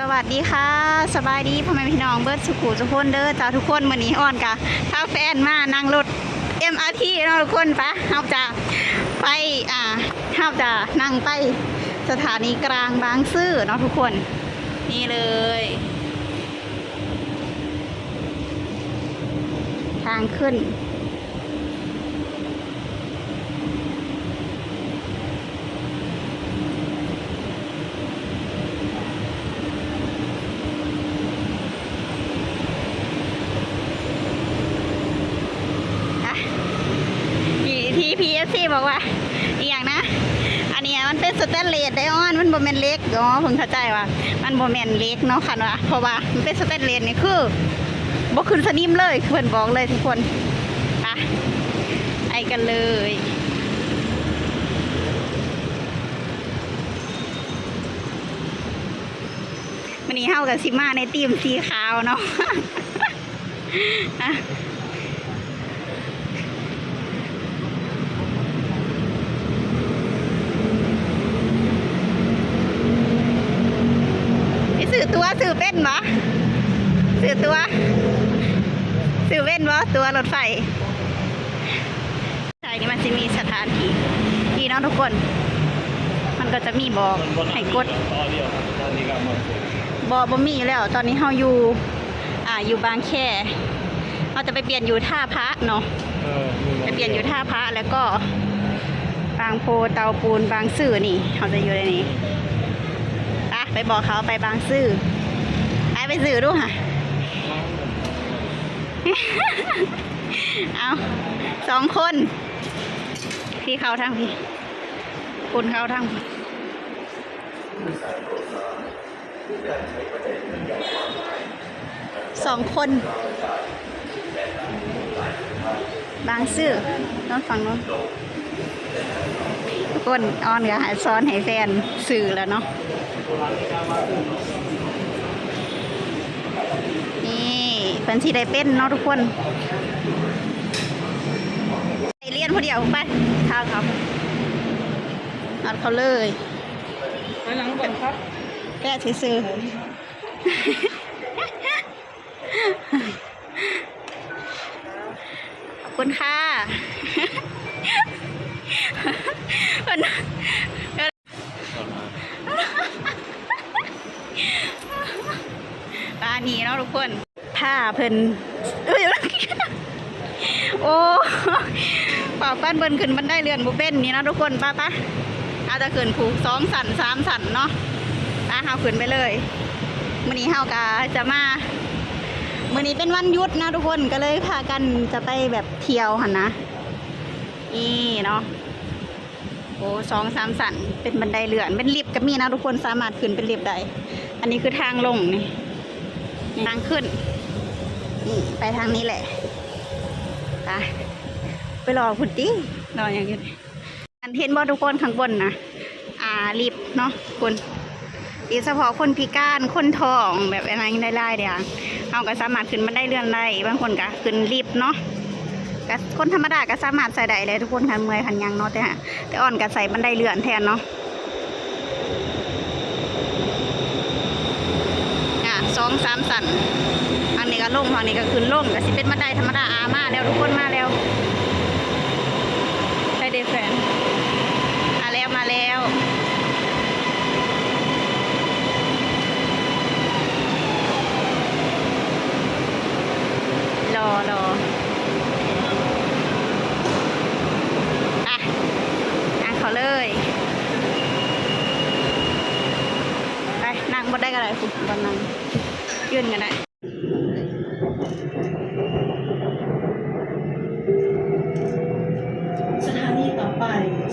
สวัสดีค่ะสบายดีพ่อแม่พี่น้องเบิร์ดสุขุทุกคนเด้อจ้าทุกคนมื้อนี้อ่อนกะถ้าแฟนมานั่งรถ MRT เนาะทุกคนปะเฮาจะไปอ่าเฮาจะนั่งไปสถานีกลางบางซื่อเนาะทุกคน นี่เลย ทางขึ้น อะที่ ที่บอกว่าอีกอย่างนะ อันนี้มันเป็นสแตนเลสไดออนมันโบแมนเล็กอ๋อผมเข้าใจว่า มันโบแมนเล็กเนาะค่ะว่าเพราะว่ามันเป็นสแตนเลสนี่คือบ่ขึ้นสนิมเลยเพื่อนบอกเลยทุกคนอะไปกันเลยวันนี้เฮากับซิมาในทีมสีขาวเนาะ อะ ไปสื่อ ตัวสื่อเป็นบ่สื่อตัวสื่อเป็นบ่ตัวรถไฟใช่นี่มันจะมีสถานที่ดีเนาะทุกคน มันก็จะมีบอกให้กดต่อเดียวครับตอนนี้ก็มาคุยบอบ่มีอยู่แล้ว ตอนนี้เฮาอยู่อ่าอยู่บางแคเราจะไปเปลี่ยนอยู่ท่าพระเนาะเออมีไปเปลี่ยนอยู่ท่าพระแล้วก็บางโพเตาปูนบางซื่อนี่เขาจะอยู่ในนี้ ไปบอกเขาไปบางซื่อไปไปสื่อดูค่ะ เอาสองคน พี่เขาทั้งพี่ คุณเขาทั้งพี่สองคน บางซื่อน้องฟังน้องทุกคนออนก็หาซ้อนให้แฟนสื่อแล้วเนาะ นี่เป็นที่ได้เป็นเนาะทุกคนไปเรียนคนเดียวไปทางครับนัดเขาเลยไปหลังก่อนครับแก้ซื้อๆขอบคุณค่ะเพิ่น ปานีเนาะทุกคนผ้าเพิ่นเอ้ยโอ้ปากปั้นเบิ่นขึ้นบันไดเรือนบุเป็นนี่นะทุกคนป้าป้าอาจจะขึ้นผูกสองสันสามสันเนาะป้าเฮาขึ้นไปเลยมือนี้เฮากะจะมามือนี้เป็นวันยุดนะทุกคนก็เลยพากันจะไปแบบเที่ยวหันนะนี่เนาะโอ้สองสามสันเป็นบันไดเลื่อนเป็นลิฟต์ก็มีนะทุกคนสามารถขึ้นเป็นลิฟต์ได้ อันนี้คือทางลงนี่ ทางขึ้น นี่ไปทางนี้แหละไปไปรอพุดดิรออย่างนี้อันเห็นบ่ทุกคนข้างบนนะอ่าลิฟต์เนาะคุณดีเฉพาะคนพิการคนท้องแบบอะไรได้ไล่เดียวเอาก็สามารถขึ้นบันไดเลื่อนได้บางคนก็ขึ้นลิฟต์เนาะก็คนธรรมดาก็สามารถใส่ได้เลยทุกคนคันเมื่อยคันยังเนาะแต่ฮะแต่อ่อนก็ใส่บันไดเลื่อนแทนเนาะ อะสองสามสันอันนี้ก็ลงทางนี้ก็ขึ้นลงก็สิเป็นบันไดธรรมดาอามาแล้วทุกคนมาแล้วใช่เดฟแฟนมาแล้วมาแล้ว รอรออะนั่งเขาเลย ไป นั่งบนได้ก็ได้คุณบนนั่ง ยืนกันได้สถานีต่อไป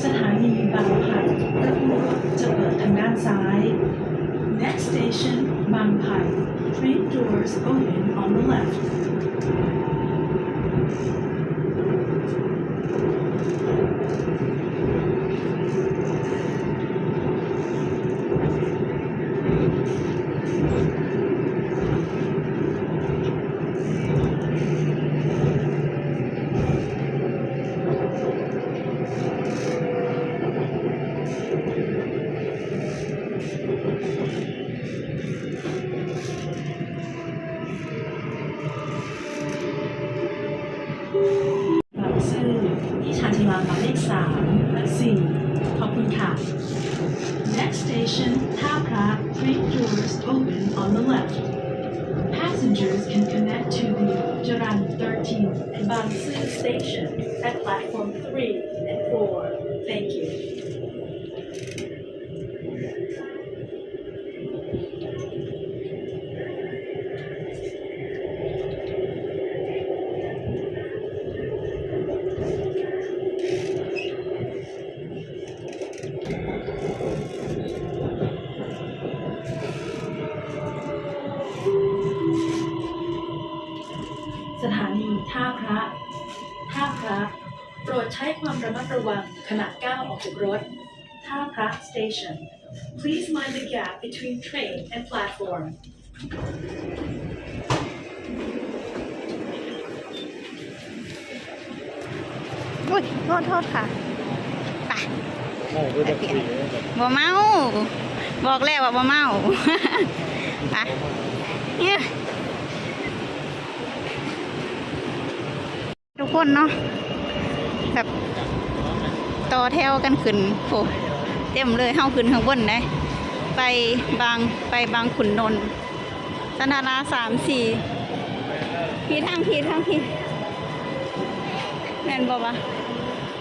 สถานีบางไผ่ประตูจะเปิดทางด้านซ้าย Next station บางไผ่ Train doors open on the left. 4 ขอบคุณค่ะ Next station ท่าพระ Train doors open on the left. Passengers can connect to the Jaran 13 and Bangsu station at platform 3 and 4. Thank you. สถานีท่าพระ ท่าพระ โปรดใช้ความระมัดระวังขณะก้าวออกจากรถ ท่าพระ station Please mind the gap between train and platform อุ้ยโทษโทษค่ะไปโอ้ก็จะคุยแบบบ่เมา บอกแล้วว่าบ่เมา ไปเนี่ยทุก คนเนาะแบบต่อแถวกันขึ้นโอ้เต็มเลยเฮาขึ้นข้างบนได้ไปบางไปบางขุนนนท์สนาราสามสี่พี่ทางพี่ทางพี่แม่นบ่วะ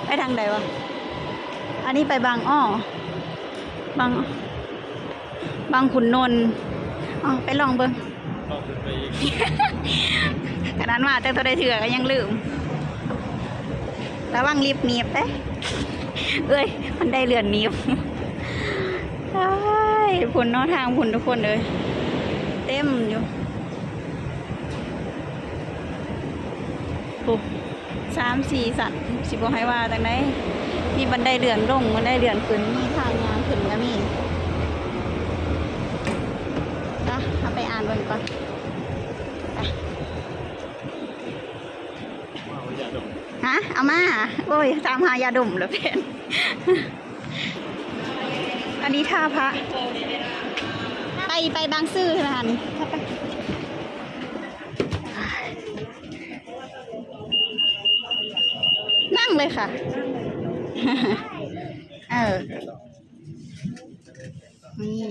ไปทางใดวะอันนี้ไปบางอ้อบางบางขุนนนท์อ๋อไปลองเบิ้งเราขึ้นไปอีกขนาดว่าแต่ตัวได้เถื่อก็ยังลืม ระวังรีบหนีบเด้เอ้ย มันได้เรือนหนีบใช่ผุนเนอทางผุนทุกคนเลย เต็มอยู่ปุ๊สามสี่สัตว์สิบให้ว่าจังไดมีบันไดเดือนลงบันไดเดือนขึ้นมีทางยางขึ้นก็มีนะเอาไปอ่านเบิ่งก่อนไป ว่าเขาจะดม ฮะเอามาโอ้ยตามหายาดมเหรอเพนอันนี้ท่าพระ ไปไปบางซื่อใช่ไหมคะนี่ไปนั่งเลยค่ะ เออนี่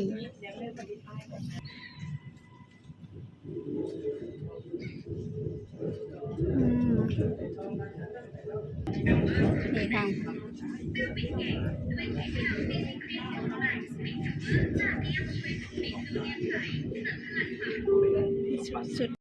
นี่ทางสุด